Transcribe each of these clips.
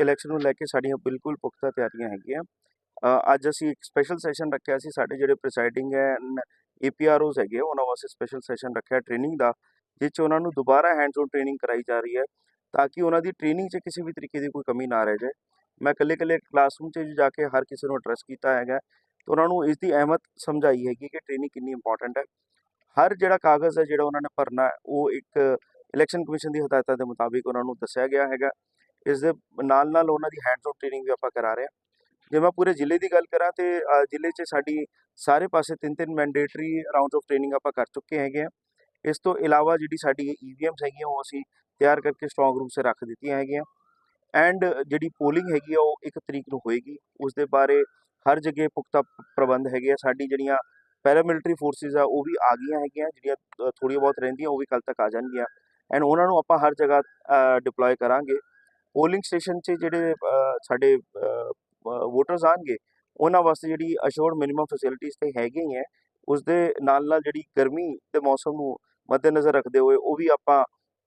Election ਨੂੰ ਲੈ ਕੇ ਸਾਡੀਆਂ ਬਿਲਕੁਲ ਪੁਖਤਾ ਤਿਆਰੀਆਂ ਹੈਗੀਆਂ। ਅੱਜ ਅਸੀਂ ਇੱਕ ਸਪੈਸ਼ਲ ਸੈਸ਼ਨ ਰੱਖਿਆ ਸੀ ਸਾਡੇ ਜਿਹੜੇ ਪ੍ਰੀਸਾਈਡਿੰਗ ਹੈ ਏਪੀਆਰਓਜ਼ ਹੈਗੇ ਆ, ਉਹਨਾਂ ਵਾਸਤੇ ਸਪੈਸ਼ਲ ਸੈਸ਼ਨ ਰੱਖਿਆ ਟ੍ਰੇਨਿੰਗ ਦਾ ਜਿਸ 'ਚ ਉਹਨਾਂ ਨੂੰ ਦੁਬਾਰਾ ਹੈਂਡਸ ਔਨ ਟ੍ਰੇਨਿੰਗ ਕਰਾਈ ਜਾ ਰਹੀ ਹੈ ਤਾਂ ਕਿ ਉਹਨਾਂ ਦੀ ਟ੍ਰੇਨਿੰਗ 'ਚ ਕਿਸੇ ਵੀ ਤਰੀਕੇ ਦੀ ਕੋਈ ਕਮੀ ਨਾ ਰਹਿ ਜਾਏ। ਮੈਂ ਇਕੱਲੇ ਇਕੱਲੇ ਕਲਾਸਰੂਮ 'ਚ ਜਾ ਕੇ ਹਰ ਕਿਸੇ ਨੂੰ ਐਡਰੈਸ ਕੀਤਾ ਹੈਗਾ ਤੇ ਉਹਨਾਂ ਨੂੰ ਇਸ ਦੀ ਅਹਿਮਤ ਸਮਝਾਈ ਹੈਗੀ ਕਿ ਟ੍ਰੇਨਿੰਗ ਕਿੰਨੀ ਇੰਪੋਰਟੈਂਟ ਹੈ। ਹਰ ਜਿਹੜਾ ਕਾਗਜ਼ ਹੈ ਜਿਹੜਾ ਉਹਨਾਂ ਨੇ ਭਰਨਾ ਉਹ ਇੱਕ ਇਲੈਕਸ਼ਨ ਕਮਿਸ਼ਨ ਦੀ ਹਦਾਇਤਾਂ ਦੇ ਮੁਤਾਬਿਕ ਉਹਨਾਂ ਨੂੰ ਦੱਸਿਆ ਗਿਆ ਹੈਗਾ। ਇਸ ਦੇ ਨਾਲ ਨਾਲ ਉਹਨਾਂ ਦੀ ਹੈਂਡਸ ਔਨ ਟ੍ਰੇਨਿੰਗ ਵੀ ਆਪਾਂ ਕਰਾ ਰਹੇ ਹਾਂ। ਜੇ ਮੈਂ ਪੂਰੇ ਜ਼ਿਲ੍ਹੇ ਦੀ ਗੱਲ ਕਰਾਂ ਤੇ ਜ਼ਿਲ੍ਹੇ 'ਚ ਸਾਡੀ ਸਾਰੇ ਪਾਸੇ ਤਿੰਨ ਤਿੰਨ ਮੈਂਡੇਟਰੀ ਰਾਉਂਡਸ ਆਫ ਟ੍ਰੇਨਿੰਗ ਆਪਾਂ ਕਰ ਚੁੱਕੇ ਹੈਗੇ ਆ ਇਸ ਤੋਂ ਇਲਾਵਾ ਜਿਹੜੀ ਸਾਡੀ ਈਵੀਐਮਸ ਹੈਗੀਆਂ ਉਹ ਅਸੀਂ ਤਿਆਰ ਕਰਕੇ ਸਟਰੋਂਗ ਰੂਮ 'ਚ ਰੱਖ ਦਿੱਤੀਆਂ ਹੈਗੀਆਂ। ਐਂਡ ਜਿਹੜੀ ਪੋਲਿੰਗ ਹੈਗੀ ਆ ਉਹ ਇੱਕ ਤਰੀਕ ਨੂੰ ਹੋਏਗੀ। ਉਸ ਦੇ ਬਾਰੇ ਹਰ ਜਗ੍ਹਾ ਪੁਖਤਾ ਪ੍ਰਬੰਧ ਹੈਗੇ ਆ। ਸਾਡੀ ਜਿਹੜੀਆਂ ਪੈਰਾਮਿਲਟਰੀ ਫੋਰਸਿਸ ਆ ਉਹ ਵੀ ਆ ਗਈਆਂ ਹੈਗੀਆਂ। ਜਿਹੜੀਆਂ ਅ, ਥੋੜ੍ਹੀਆਂ ਬਹੁਤ ਰਹਿੰਦੀਆਂ ਉਹ ਵੀ ਕੱਲ ਤੱਕ ਆ ਜਾਣਗੀਆਂ। ਐਂਡ ਉਹਨਾਂ ਨੂੰ ਆਪਾਂ ਹਰ ਜਗ੍ਹਾ ਡਿਪਲੋਏ ਕਰਾਂਗੇ। ਪੋਲਿੰਗ ਸਟੇਸ਼ਨ 'ਚ ਜਿਹੜੇ ਸਾਡੇ ਵੋਟਰਸ ਆਣਗੇ, ਉਹਨਾਂ ਵਾਸਤੇ ਜਿਹੜੀ ਅਸ਼ੋਰਡ ਮਿਨੀਮਮ ਫੈਸਿਲਿਟੀਜ਼ ਤੇ ਹੈਗੀਆਂ ਹੀ ਹੈ ਉਸ ਦੇ ਨਾਲ ਨਾਲ ਜਿਹੜੀ ਗਰਮੀ ਦੇ ਮੌਸਮ ਨੂੰ ਮੱਦੇਨਜ਼ਰ ਰੱਖਦੇ ਹੋਏ ਉਹ ਵੀ ਆਪਾਂ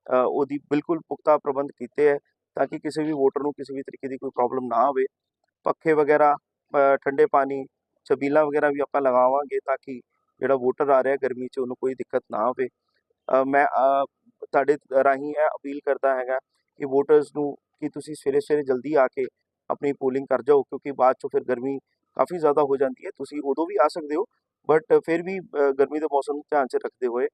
ਉਹਦੀ ਬਿਲਕੁਲ ਪੁਖਤਾ ਪ੍ਰਬੰਧ ਕੀਤੇ ਹੈ, ਤਾਂ ਕਿ ਕਿਸੇ ਵੀ ਵੋਟਰ ਨੂੰ ਕਿਸੇ ਵੀ ਤਰੀਕੇ ਦੀ ਕੋਈ ਪ੍ਰੋਬਲਮ ਨਾ ਆਵੇ ਪੱਖੇ ਵਗੈਰਾ ਠੰਡੇ ਪਾਣੀ, ਛਬੀਲਾਂ ਵਗੈਰਾ ਵੀ ਆਪਾਂ ਲਗਾਵਾਂਗੇ, ਤਾਂ ਕਿ ਜਿਹੜਾ ਵੋਟਰ ਆ ਰਿਹਾ ਗਰਮੀ 'ਚ ਉਹਨੂੰ ਕੋਈ ਦਿੱਕਤ ਨਾ ਆਵੇ ਮੈਂ ਤੁਹਾਡੇ ਰਾਹੀਂ ਇਹ ਅਪੀਲ ਕਰਦਾ ਹੈਗਾ ਕਿ ਵੋਟਰਸ ਨੂੰ ਕਿ ਤੁਸੀਂ ਸਵੇਰੇ ਸਵੇਰੇ ਜਲਦੀ ਆ ਕੇ ਆਪਣੀ ਪੋਲਿੰਗ ਕਰ ਜਾਓ ਕਿਉਂਕਿ ਬਾਅਦ 'ਚੋਂ ਫਿਰ ਗਰਮੀ ਕਾਫੀ ਜ਼ਿਆਦਾ ਹੋ ਜਾਂਦੀ ਹੈ। ਤੁਸੀਂ ਉਦੋਂ ਵੀ ਆ ਸਕਦੇ ਹੋ ਬਟ ਫਿਰ ਵੀ ਗਰਮੀ ਦੇ ਮੌਸਮ ਨੂੰ ਧਿਆਨ 'ਚ ਰੱਖਦੇ ਹੋਏ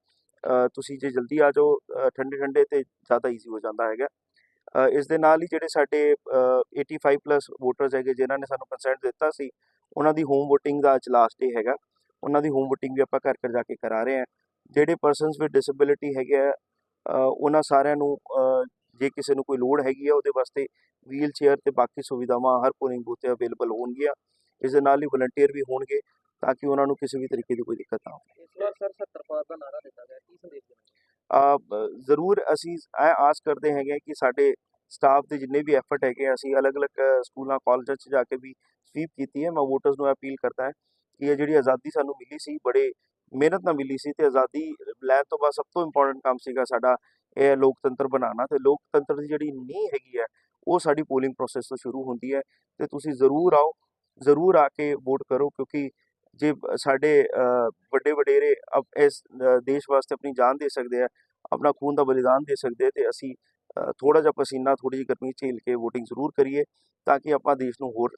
ਤੁਸੀਂ ਜੇ ਜਲਦੀ ਆ ਜਾਓ ਠੰਡੇ ਠੰਡੇ ਤੇ ਜ਼ਿਆਦਾ ਈਜ਼ੀ ਹੋ ਜਾਂਦਾ ਹੈਗਾ। ਇਸ ਦੇ ਨਾਲ ਹੀ ਜਿਹੜੇ ਸਾਡੇ ਅ, 85 ਪਲੱਸ ਵੋਟਰਸ ਹੈਗੇ ਜਿਨ੍ਹਾਂ ਨੇ ਸਾਨੂੰ ਕੰਸੈਂਟ ਦਿੱਤਾ ਸੀ ਉਹਨਾਂ ਦੀ ਹੋਮ ਵੋਟਿੰਗ ਦਾ ਅੱਜ ਲਾਸਟ ਡੇ ਹੈਗਾ। ਉਹਨਾਂ ਦੀ ਹੋਮ ਵੋਟਿੰਗ ਵੀ ਆਪਾਂ ਘਰ ਘਰ ਜਾ ਕੇ ਕਰਾ ਰਹੇ ਹਾਂ। ਜਿਹੜੇ ਪਰਸਨਸ ਵਿਦ ਡਿਸੇਬਿਲਿਟੀ ਹੈਗੇ ਆ ਉਹਨਾਂ ਸਾਰਿਆਂ ਨੂੰ ਜੇ ਕਿਸੇ ਨੂੰ ਕੋਈ ਲੋੜ ਹੈਗੀ ਆ ਉਹਦੇ ਵਾਸਤੇ ਵੀਲ ਚੇਅਰ ਤੇ ਬਾਕੀ ਸੁਵਿਧਾਵਾਂ ਹਰ ਪੋਲਿੰਗ ਬੂਥ ਤੇ ਅਵੇਲੇਬਲ ਹੋਣਗੀਆਂ। ਇਸ ਦੇ ਨਾਲ ਹੀ ਵਲੰਟੀਅਰ ਵੀ ਹੋਣਗੇ ਤਾਂ ਕਿ ਉਹਨਾਂ ਨੂੰ ਕਿਸੇ ਵੀ ਤਰੀਕੇ ਦੀ ਕੋਈ ਦਿੱਕਤ ਨਾ ਆਵੇ ਇਸ ਵਾਰ ਸਰ 70 ਪਾਰ ਦਾ ਨਾਰਾ ਦਿੱਤਾ ਗਿਆ। ਕੀ ਸੰਦੇਸ਼ ਦੇਣਾ ਅ, ਬ- ਜ਼ਰੂਰ ਅਸੀਂ ਆਸ ਕਰਦੇ ਹੈਗੇ ਕਿ ਸਾਡੇ ਸਟਾਫ ਦੇ ਜਿੰਨੇ ਵੀ ਐਫਰਟ ਹੈਗੇ ਅਸੀਂ ਅਲੱਗ-ਅਲੱਗ ਸਕੂਲਾਂ ਕਾਲਜਾਂ 'ਚ ਜਾ ਕੇ ਵੀ ਸਵੀਪ ਕੀਤੀ ਹੈ। ਮੈਂ ਵੋਟਰਸ ਨੂੰ ਅਪੀਲ ਕਰਦਾ ਹੈ ਕਿ ਇਹ ਜਿਹੜੀ ਆਜ਼ਾਦੀ ਸਾਨੂੰ ਮਿਲੀ ਸੀ ਬੜੇ ਮਿਹਨਤ ਨਾਲ ਮਿਲੀ ਸੀ ਤੇ ਆਜ਼ਾਦੀ ਲੈਣ ਤੋਂ ਬਾਅਦ ਸਭ ਤੋਂ ਇੰਪੋਰਟੈਂਟ ਕੰਮ ਸੀਗਾ ਸਾਡਾ ਇਹ ਲੋਕਤੰਤਰ ਬਣਾਉਣਾ ਤੇ ਲੋਕਤੰਤਰ ਦੀ ਜਿਹੜੀ ਨੀਂਹ ਹੈਗੀ ਹੈ, ਉਹ ਸਾਡੀ ਪੋਲਿੰਗ ਪ੍ਰੋਸੈਸ ਤੋਂ ਸ਼ੁਰੂ ਹੁੰਦੀ ਹੈ ਤੇ ਤੁਸੀਂ ਜ਼ਰੂਰ ਆਓ, ਜ਼ਰੂਰ ਆ ਕੇ ਵੋਟ ਕਰੋ ਕਿਉਂਕਿ ਜੇ ਸਾਡੇ ਵੱਡੇ ਵਡੇਰੇ ਅਪ- ਇਸ ਦੇਸ਼ ਵਾਸਤੇ ਆਪਣੀ ਜਾਨ ਦੇ ਸਕਦੇ ਆ, ਆਪਣਾ ਖੂਨ ਦਾ ਬਲੀਦਾਨ ਦੇ ਸਕਦੇ ਆ ਤੇ ਅਸੀਂ ਥੋੜਾ ਜਿਹਾ ਪਸੀਨਾ ਥੋੜੀ ਜਿਹੀ ਗਰਮੀ ਝੇਲ ਕੇ VOTING ਜ਼ਰੂਰ ਕਰੀਏ ਤਾਂ ਕਿ ਆਪਾਂ ਦੇਸ਼ ਨੂੰ ਹੋਰ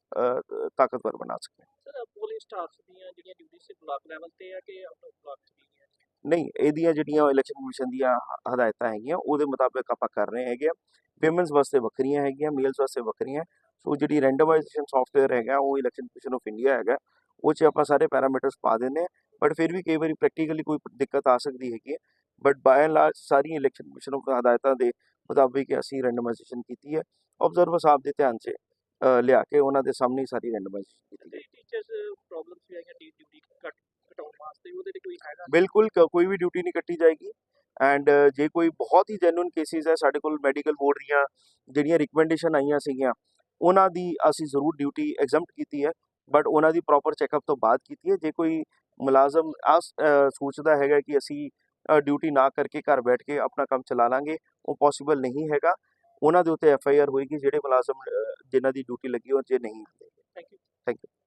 ਤਾਕਤਵਰ ਬਣਾ ਸਕੀਏ। ਸਰ ਪੁਲਿਸ ਸਟਾਫਸ ਦੀਆਂ ਜਿਹੜੀਆਂ ਡਿਊਟੀ ਸੇ ਬਲਾਕ ਲੈਵਲ ਤੇ ਆ ਕਿ ਆਪਣਾ ਬਲਾਕ ਚ ਵੀ ਹੈ ਨਹੀਂ ਇਹਦੀਆਂ ਜਿਹੜੀਆਂ ਇਲੈਕਸ਼ਨ ਕਮਿਸ਼ਨ ਦੀਆਂ ਹਦਾਇਤਾਂ ਹੈਗੀਆਂ ਉਹਦੇ ਮੁਤਾਬਕ ਆਪਾਂ ਕਰ ਰਹੇ ਹੈਗੇ ਆ। ਵਿਮਨਸ ਵਾਸਤੇ ਵੱਖਰੀਆਂ ਹੈਗੀਆਂ ਮੇਲਸ ਵਾਸਤੇ ਵੱਖਰੀਆਂ। ਸੋ ਜਿਹੜੀ ਰੈਂਡਮਾਈਜੇਸ਼ਨ ਸੌਫਟਵੇਅਰ ਹੈਗਾ ਉਹ ਇਲੈਕਸ਼ਨ ਕਮਿਸ਼ਨ ਆਫ ਇੰਡੀਆ ਹੈਗਾ ਉਹ 'ਚ ਆਪਾਂ ਸਾਰੇ ਪੈਰਾਮੀਟਰਸ ਪਾ ਦਿੰਦੇ ਹਾਂ ਬਟ ਫਿਰ ਵੀ ਕਈ ਵਾਰੀ ਪ੍ਰੈਕਟੀਕਲੀ ਕੋਈ ਦਿੱਕਤ ਆ ਸਕਦੀ ਹੈਗੀ ਬਟ ਐਂਡ ਲਾਰਜ ਸਾਰੀ ਇਲੈਕਸ਼ਨ ਕਮਿਸ਼ਨ ਆਫ ਹਦਾਇਤਾਂ ਦੇ ਮੁਤਾਬਿਕ ਅਸੀਂ ਰੈਂਡਮਾਈਜੇਸ਼ਨ ਕੀਤੀ ਹੈ। ਆਬਜ਼ਰਵਰ ਸਾਹਿਬ ਦੇ ਧਿਆਨ 'ਚ ਲਿਆ ਕੇ ਉਹਨਾਂ ਦੇ ਸਾਹਮਣੇ ਸਾਰੀ ਰੈਂਡਮਾਈਜੇਸ਼ਨ ਕੀਤੀ ਤੇ ਟੀਚਰਸ ਪ੍ਰੋਬਲਮਸ ਵੀ ਆਈਆਂ ਡਿਊਟੀ ਘਟ ਘਟਾਉਣ ਵਾਸਤੇ ਉਹਦੇ ਤੇ ਕੋਈ ਹੈਗਾ? ਬਿਲਕੁਲ ਕੋਈ ਵੀ ਡਿਊਟੀ ਨਹੀਂ ਕੱਟੀ ਜਾਏਗੀ। ਐਂਡ ਜੇ ਕੋਈ ਬਹੁਤ ਹੀ ਜੈਨੂਇਨ ਕੇਸਿਸ ਹੈ ਸਾਡੇ ਕੋਲ ਮੈਡੀਕਲ ਬੋਰਡ ਦੀਆਂ ਜਿਹੜੀਆਂ ਰਿਕਮੈਂਡੇਸ਼ਨ ਆਈਆਂ ਸੀਗੀਆਂ ਉਹਨਾਂ ਦੀ ਅਸੀਂ ਜ਼ਰੂਰ ਡਿਊਟੀ ਐਗਜ਼ੈਂਪਟ ਕੀਤੀ ਹੈ। ਬਟ ਉਹਨਾਂ ਦੀ ਪ੍ਰੋਪਰ ਚੈੱਕਅਪ ਤੋਂ ਬਾਅਦ ਕੀਤੀ ਹੈ। ਜੇ ਕੋਈ ਮੁਲਾਜ਼ਮ ਅ, ਸੋਚਦਾ ਹੈਗਾ ਕਿ ਅਸੀਂ ਡਿਊਟੀ ਨਾ ਕਰਕੇ ਘਰ ਬੈਠ ਕੇ ਆਪਣਾ ਕੰਮ ਚਲਾ ਲਾਂਗੇ ਉਹ ਪੋਸੀਬਲ ਨਹੀਂ ਹੈਗਾ। ਉਹਨਾਂ ਦੇ ਉੱਤੇ ਐਫ ਆਈ ਆਰ ਹੋਏਗੀ ਜਿਹੜੇ ਮੁਲਾਜ਼ਮ ਜਿਨ੍ਹਾਂ ਦੀ ਡਿਊਟੀ ਲੱਗੀ ਉਹ ਜੇ ਨਹੀਂ ਥੈਂਕ ਯੂ ਥੈਂਕ ਯੂ